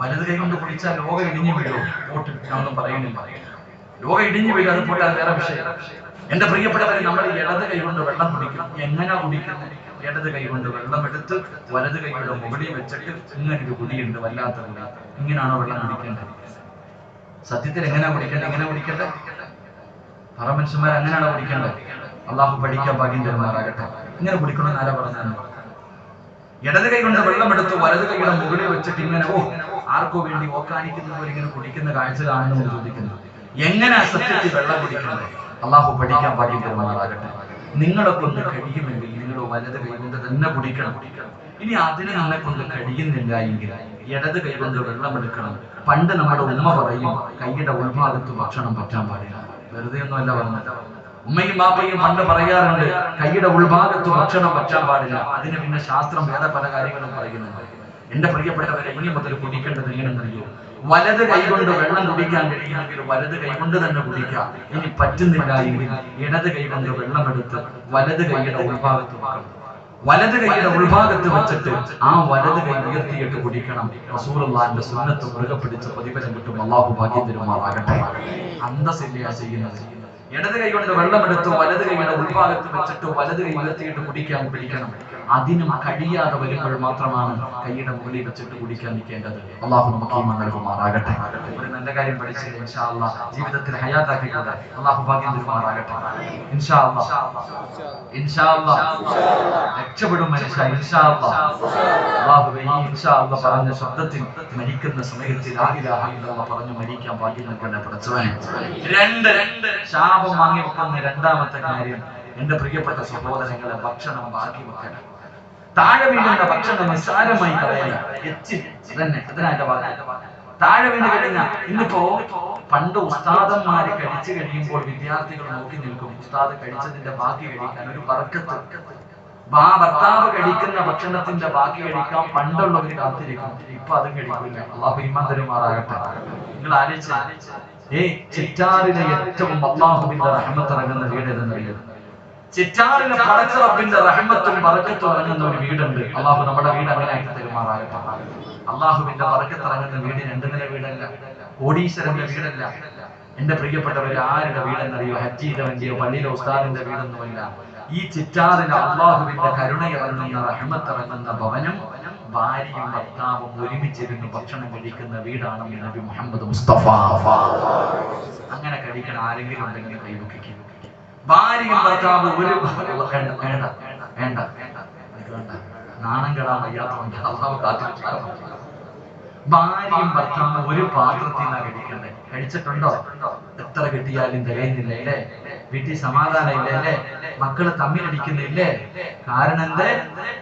വലത് കൈ കൊണ്ട് കുടിച്ചാൽ ലോകം ഇടിഞ്ഞു വീഴും. പോട്ട് ഞാനൊന്നും പറയുന്നില്ല. ലോകം ഇടിഞ്ഞു വീഴും അത് പോട്ടെ അത് വേറെ വിഷയം. എന്റെ പ്രിയപ്പെട്ടവരെ നമ്മൾ ഇടത് കൈ കൊണ്ട് വെള്ളം കുടിക്കും. എങ്ങനെ കുടിക്കുന്നത്? ഇടത് കൈ കൊണ്ട് വെള്ളം എടുത്ത് വലത് കൈയുടെ മുകളിൽ വെച്ചിട്ട് ഇങ്ങനെ ഒരു കുടിയുണ്ട് വല്ലാത്ത കുടി ഇങ്ങനെയാണോ വെള്ളം കുടിക്കേണ്ടത്? സത്യത്തിൽ എങ്ങനെയാ കുടിക്കേണ്ടത്? എങ്ങനെ കുടിക്കേണ്ടത്? പറ മനുഷ്യന്മാർ അങ്ങനെയാണോ കുടിക്കേണ്ടത്? അള്ളാഹു പഠിക്കാൻ ഭാഗ്യം തരുമാറാകട്ടെ ഇങ്ങനെ കുടിക്കണമെന്ന് ആരാ പറഞ്ഞാൽ ഇടത് കൈ കൊണ്ട് വെള്ളം എടുത്ത് വലത് കൈയുടെ മുകളിൽ വെച്ചിട്ട് ഇങ്ങനെ ഓ ആർക്കോ വേണ്ടി ഓക്കാനിക്കുന്നവർ ഇങ്ങനെ കുടിക്കുന്ന കാഴ്ച കാണുന്നു ചോദിക്കുന്നു. എങ്ങനെ സത്യത്തിൽ വെള്ളം കുടിക്കുന്നത് അള്ളാഹു പഠിക്കാൻ ഭാഗ്യം തരുമാറാകട്ടെ നിങ്ങളെ കൊണ്ട് കഴിയുമെങ്കിൽ നിങ്ങൾ വലത് കൈകൊണ്ട് തന്നെ പിടിക്കണം ഇനി അതിന് നമ്മളെ കൊണ്ട് കഴിയുന്നില്ല എങ്കിൽ ഇടത് കൈകൊണ്ട് വെള്ളം എടുക്കണം. പണ്ട് നമ്മുടെ ഉമ്മ പറയും കൈയുടെ ഉൾഭാഗത്ത് ഭക്ഷണം പറ്റാൻ പാടില്ല. വെറുതെ ഒന്നുമല്ല പറഞ്ഞത്. ഉമ്മയും ബാപ്പയും പണ്ട് പറയാറുണ്ട് കൈയുടെ ഉൾഭാഗത്ത് ഭക്ഷണം പറ്റാൻ പാടില്ല. അതിന് പിന്നെ ശാസ്ത്രം വേറെ പല കാര്യങ്ങളും പറയുന്നുണ്ട്. എന്റെ പ്രിയപ്പെട്ടവരെ ഇനി മുതൽ കുടിക്കേണ്ടത് എങ്ങനെയെന്നറിയോ? വലത് കൈ കൊണ്ട് വെള്ളം കുടിക്കാൻ കഴിയുമെങ്കിൽ വലത് കൈ കൊണ്ട് തന്നെ കുടിക്കാം. ഇനി പറ്റുന്നില്ല എങ്കിൽ ഇടത് കൈ കൊണ്ട് വെള്ളം എടുത്ത് വലത് കൈയുടെ ഉൾഭാഗത്ത് വെക്കണം. വലത് കൈയുടെ ഉൾഭാഗത്ത് വെച്ചിട്ട് ആ വലത് കൈ ഉയർത്തിയിട്ട് കുടിക്കണം. റസൂലുള്ളാഹിന്റെ സുന്നത്ത് മുറുകെ പിടിച്ച് പ്രതിഫലം കിട്ടും. അള്ളാഹു ഭാഗ്യം തരുമാറാകട്ടെ. അന്തസ്സില്ല ചെയ്യുന്നത്. ഇടത് കൈ കൊണ്ട് വെള്ളമെടുത്ത് വലത് കൈയുടെ ഉൾഭാഗത്ത് വെച്ചിട്ട് വലത് കൈ ഉയർത്തിയിട്ട് കുടിക്കാൻ പിടിക്കണം. അതിനും കഴിയാതെ വരുമ്പോൾ മാത്രമാണ് കൈയുടെ മുകളിൽ വെച്ചിട്ട് കുടിക്കാൻ നിൽക്കേണ്ടത്. അള്ളാഹു നമുക്ക് ഈ നൽകുമാറാകട്ടെ. ഒരു നല്ല കാര്യം പഠിച്ച് ഇൻഷാ അള്ളാഹ് ജീവിതത്തിൽ ഹയാത്താക്കിക്കൊണ്ട് അള്ളാഹു ഭാഗ്യം തരുമാറാകട്ടെ. ഇൻഷാ അള്ളാഹ് ഇൻഷാ അള്ളാഹ് രക്ഷപ്പെടും മനുഷ്യ ഇൻഷാ അള്ളാഹ് അള്ളാഹുവേ ഇൻഷാ അള്ളാഹ് പറഞ്ഞ ശബ്ദത്തിൽ മരിക്കുന്ന സമയത്തിൽ ലാ ഇലാഹ പറഞ്ഞു മരിക്കാൻ ഭാഗ്യം നൽകേണ്ട പഠിച്ചവനെ. രണ്ട് രണ്ട് ശാപം വാങ്ങി വെക്കുന്ന രണ്ടാമത്തെ കാര്യം എന്റെ പ്രിയപ്പെട്ട സഹോദരങ്ങളെ ഭക്ഷണം ബാക്കി വെക്കണം. താഴെ വീഴുന്ന ഭക്ഷണം നിസ്സാരമായി കളയല എച്ചി തന്നെ അതിനായിട്ട് വാദം താഴെ വീണ് കഴിഞ്ഞ ഇന്നിപ്പോ പണ്ട് ഉസ്താദന്മാര് കഴിച്ചു കഴിയുമ്പോൾ വിദ്യാർത്ഥികൾ നോക്കി നിൽക്കും. ഉസ്താദ് കഴിച്ചതിന്റെ ബാക്കി കഴിക്കാൻ ഒരു പറക്കത്ത് ഭർത്താവ് കഴിക്കുന്ന ഭക്ഷണത്തിന്റെ ബാക്കി കഴിക്കാൻ പണ്ടുള്ളവർ കാത്തിരിക്കും. ഇപ്പൊ അതും കഴിക്കില്ല അള്ളാഹു നിങ്ങൾ ആലോചിച്ച. ഏ ഏറ്റവും അള്ളാഹുവിന്റെ റഹ്മത്ത് ഇറങ്ങുന്ന വീട് ഏതെന്നറിയാം ചിറ്റാറിന് പടച്ച റബ്ബിന്റെ റഹ്മത്തും ബറക്കത്തും ഇറങ്ങുന്ന ഒരു വീടുണ്ട്. അള്ളാഹു നമ്മുടെ വീട് അങ്ങനെ ആക്കി തരുമാറാകട്ടെ അള്ളാഹുവിന്റെ ബർക്കത്ത് ഇറങ്ങുന്ന വീട് രണ്ട് നില വീടല്ല. കോടീശ്വരന്റെ വീടല്ല. എന്റെ പ്രിയപ്പെട്ടവർ ആരുടെ വീടെന്നറിയോ? ഹജ്ജ് ചെയ്തവന്റെയോ പള്ളിയിലെ ഉസ്താദിന്റെ വീടൊന്നുമല്ല. ഈ ചിറ്റാറിന് അള്ളാഹുവിന്റെ കരുണ ഇറങ്ങുന്ന റഹ്മത്ത് ഇറങ്ങുന്ന ഭവനം ഭാര്യയും ഭർത്താവും ഒരുമിച്ചിരുന്ന് ഭക്ഷണം കഴിക്കുന്ന വീടാണ് നബി മുഹമ്മദ് മുസ്തഫ. അങ്ങനെ കഴിക്കണ ആരെങ്കിലും ഉണ്ടെങ്കിൽ കൈവക്കിക്കും ഭാര്യയും ഭർത്താവ് ഒരു വേണ്ട വേണ്ട വേണ്ട വേണ്ട. നാണം കെടാൻ വയ്യാത്തതുകൊണ്ട് അള്ളാഹ് കാത്തിരിക്കും ഭാര്യയും ഭർത്താവ് ഒരു പാത്രത്തിൽ നിന്നാണ് കഴിക്കുന്നത് കഴിച്ചിട്ടുണ്ടോ? എത്ര കിട്ടിയാലും തികയുന്നില്ല വീട്ടിൽ സമാധാനം ഇല്ല അല്ലേ മക്കൾ തമ്മിലടിക്കുന്നില്ലേ? കാരണം എന്ത്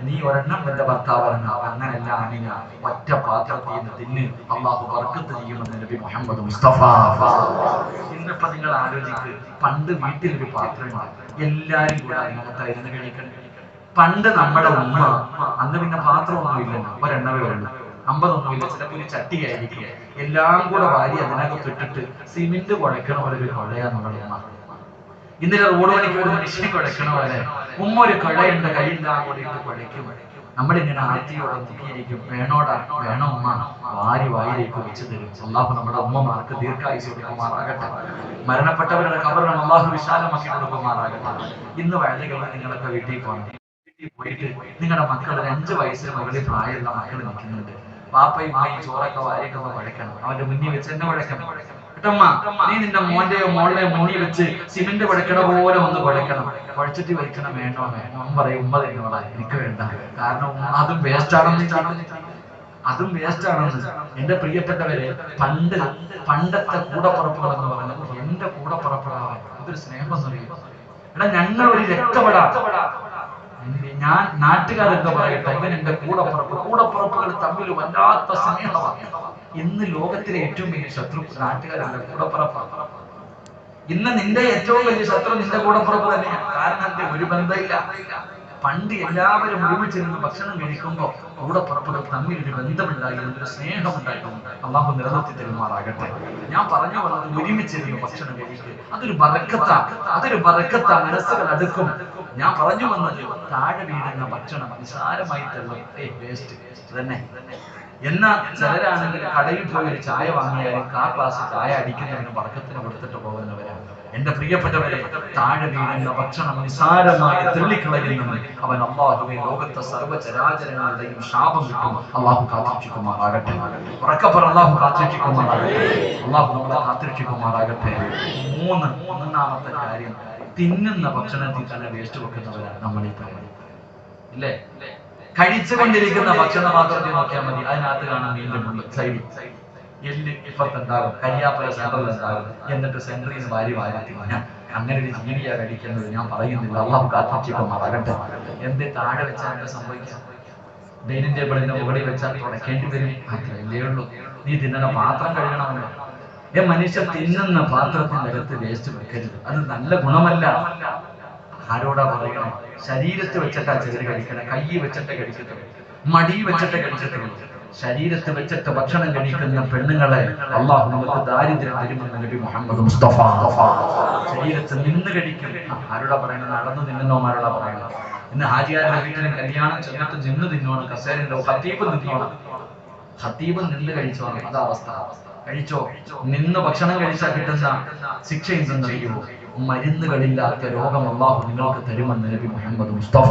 നീ ഒരെണ്ണം എന്റെ ഭർത്താവ് ഒരെണ്ണം അങ്ങനല്ല അണിന ഒറ്റ പാത്രത്തിൽ നിന്ന് തിന്ന് അള്ളാഹു വർക്കത്ത് ചെയ്യുമെന്ന് നബി മുഹമ്മദ് മുസ്തഫ. ഇന്നിപ്പോ നിങ്ങൾ ആലോചിക്ക്. പണ്ട് വീട്ടിൽ വീട്ടിലൊരു പാത്രമാണ് എല്ലാരും കൂടെ അതിനകത്തായിരുന്നു കഴിക്കണം. പണ്ട് നമ്മുടെ ഉമ്മ അന്ന് പിന്നെ പാത്രമൊന്നും ഇല്ലല്ലോ ഒരെണ്ണവേ ഉള്ളൂ. അമ്പതൊന്നുമില്ല. ചിലപ്പോൾ ഒരു ചട്ടിയായിരിക്കും. എല്ലാം കൂടെ വാരി അതിനകത്ത് ഇട്ടിട്ട് സിമെന്റ് കുഴക്കണ ഒരു കുഴയാ നമ്മുടെ ഉമ്മ. ഇന്നലെ റോഡ് പണിക്ക് മനുഷ്യനെ കുഴക്കണ പോലെ. ഉമ്മ ഒരു കുഴയുണ്ട് കയ്യില്ലാൻ കൂടി ഇട്ട് കുഴയ്ക്കും നമ്മളിങ്ങനെ ആർത്തിയോടെ നോക്കിയിരിക്കും വേണോടാ വേണോ ഉമ്മ. വാരി വായിലേക്ക് വെച്ച് തരും. അള്ളാഹു നമ്മുടെ ഉമ്മമാർക്ക് ദീർഘായുസ് കൊടുക്കുമാറാകട്ടെ. മരണപ്പെട്ടവരുടെ കബറിനെ അള്ളാഹു വിശാലമാക്കി കൊടുക്കുമാറാകട്ടെ. ഇന്ന് വഴുതി കഴിഞ്ഞ് നിങ്ങളൊക്കെ വീട്ടിൽ പോകണം. വീട്ടിൽ പോയിട്ട് നിങ്ങളുടെ മക്കൾ ഒരു അഞ്ച് വയസ്സിന് മുകളിൽ പ്രായമുള്ള മക്കൾ നിൽക്കുന്നുണ്ട്. പാപ്പയും മായും ചോറൊക്കെ വാരിയൊക്കെ ഒന്ന് കുഴക്കണം അവന്റെ മുന്നിൽ വെച്ച് എന്നെ കുഴക്കണം കേട്ടമ്മ നീ നിന്റെ മോന്റെയോ മോളുടെയോ മുന്നിൽ വെച്ച് സിമന്റ് കുഴക്കണ പോലെ ഒന്ന് കുഴക്കണം കുഴച്ചിട്ട് വലിക്കണം വേണോ? വേണോ? പറയും ഉമ്മ തന്നോളാ എനിക്ക് വേണ്ട. കാരണം അതും വേസ്റ്റ് ആണെന്ന്. അതും വേസ്റ്റ് ആണെന്ന്. എന്റെ പ്രിയപ്പെട്ടവരെ പണ്ട് പണ്ടത്തെ കൂടപ്പുറപ്പുകൾ എന്ന് പറയുന്നത് എന്റെ കൂടപ്പുറപ്പുകളാണ്. ഇതൊരു സ്നേഹം എന്നറിയും എടാ ഞങ്ങൾ ഒരു രക്തപ്പെടാ ഞാൻ നാട്ടുകാരൊക്കെ പറയട്ടെ? ഇവൻ എന്റെ കൂടപ്പുറപ്പ്. കൂടപ്പുറപ്പുകൾ തമ്മിൽ വല്ലാത്ത സ്നേഹമാണ് ഇന്ന് ലോകത്തിലെ ഏറ്റവും വലിയ ശത്രു നാട്ടുകാരല്ല കൂടപ്പുറപ്പാണ് ഇന്ന് നിന്റെ ഏറ്റവും വലിയ ശത്രു നിന്റെ കൂടപ്പുറപ്പ് തന്നെയാണ് കാരണം എന്റെ ഒരു ബന്ധമില്ല. പണ്ട് എല്ലാവരും ഒരുമിച്ചിരുന്ന് ഭക്ഷണം കഴിക്കുമ്പോ കൂടപ്പുറപ്പുകൾ തമ്മിൽ ഒരു ബന്ധമുണ്ടായിരുന്നു ഒരു സ്നേഹമുണ്ടായിരുന്നു അള്ളാഹു നിലനിർത്തി തരുമാറാകട്ടെ. ഞാൻ പറഞ്ഞു വന്നത് ഒരുമിച്ചിരുന്ന് ഭക്ഷണം കഴിക്കുക അതൊരു ബറക്കത്താ. അതൊരു ബറക്കത്താ. മനസ്സുകൾ അടുക്കും. ഞാൻ പറഞ്ഞു വന്നത് താഴെ വീഴുന്ന ഭക്ഷണം നിസാരമായി തന്നെ എന്നാ ചിലരാണെങ്കിൽ കടയിൽ പോയി ഒരു ചായ വാങ്ങിയാലും കാർ ഗ്ലാസ് ചായ അടിക്കുന്നതിന് വടക്കത്തിന് കൊടുത്തിട്ട് പോകുന്നവരാണ് എന്റെ പ്രിയപ്പെട്ടവരെ താഴെ വീഴുന്ന ഭക്ഷണം നിസാരമായി തള്ളിക്കളയുന്നവൻ അവൻ അള്ളാഹുവെ ലോകത്തെ സർവചരാചരങ്ങളുടെയും ശാപം കിട്ടും അള്ളാഹു കാത്തിരിക്കുമാറാകട്ടെ. ഉറക്കപ്പുറം അള്ളാഹു കാത്തിരിക്കുമാറാകട്ടെ. അള്ളാഹു നമ്മളെ കാത്തിരിക്കുമാറാകട്ടെ. മൂന്ന് മൂന്നാമത്തെ കാര്യം തിന്നുന്ന ഭക്ഷണത്തിൽ തന്നെ വേസ്റ്റ് വെക്കുന്നവരാണ് നമ്മൾ ഈ പറയുന്നത്. ഇല്ലേ? കഴിച്ചുകൊണ്ടിരിക്കുന്ന ഭക്ഷണം മാത്രം നോക്കിയാൽ മതി. അതിനകത്ത് കാണാൻ വീണ്ടും സൈഡ് സൈഡിൽ. എല്ല് ഇപ്പത്തുണ്ടാകും സെന്ററിൽ എന്താകും എന്നിട്ട് നിന്ന് വാരി വാരി തിന്നാൻ അങ്ങനെ ഒരു ജീവിയാ കഴിക്കുന്നത് ഞാൻ പറയുന്നില്ല അള്ളാഹു കാത്തിച്ചിക്കുമാറാകട്ടെ എന്ത് താഴെ വെച്ചാൽ എന്താ സംഭവിക്കാം ഡൈനിങ് ടേബിളിന്റെ മുകളിൽ വെച്ചാൽ തുടക്കേണ്ടി വരും. അത്രയല്ലേ ഉള്ളൂ. നീ തിന്നണ പാത്രം കഴുകണമല്ലോ. ഏ മനുഷ്യൻ തിന്നുന്ന പാത്രത്തിന്റെ അകത്ത് വേസ്റ്റ് വെക്കരുത്. അത് നല്ല ഗുണമല്ല. ആരോടാ പറയണം ശരീരത്ത് വെച്ചിട്ടാ ചിലർ കഴിക്കണം കൈ വെച്ചിട്ട് കഴിക്കത്തുള്ളൂ. മടി വെച്ചിട്ട് കഴിച്ചിട്ടുള്ളൂ ശരീരത്ത് വെച്ചിട്ട് ഭക്ഷണം കഴിക്കുന്ന പെണ്ണുങ്ങളെ അള്ളാഹു നമുക്ക് ദാരിദ്ര്യം തരുമെന്ന് നബി മുഹമ്മദ് മുസ്തഫ. ശരീരത്ത് നിന്ന് കഴിക്കും. ആരുടെ പറയണത് നടന്നു ആരുടെ പറയണത് ഇന്ന് ഹാജിയാരുടെ വീട്ടിലും കല്യാണം ചെന്നിട്ട് നിന്ന് തിന്നോണം. കസേരന്റെ ഹത്തീബ് നിന്നോണം ഹത്തീബ് നിന്ന് കഴിച്ചോണം. അതാ അവസ്ഥ. കഴിച്ചോ? നിന്ന് ഭക്ഷണം കഴിച്ചാൽ കിട്ടുന്ന ശിക്ഷ എന്തെന്നറിയുമോ മരുന്നുകളില്ലാത്ത രോഗം അള്ളാഹു നിങ്ങൾക്ക് തരുമെന്ന് നബി മുഹമ്മദ് മുസ്തഫ.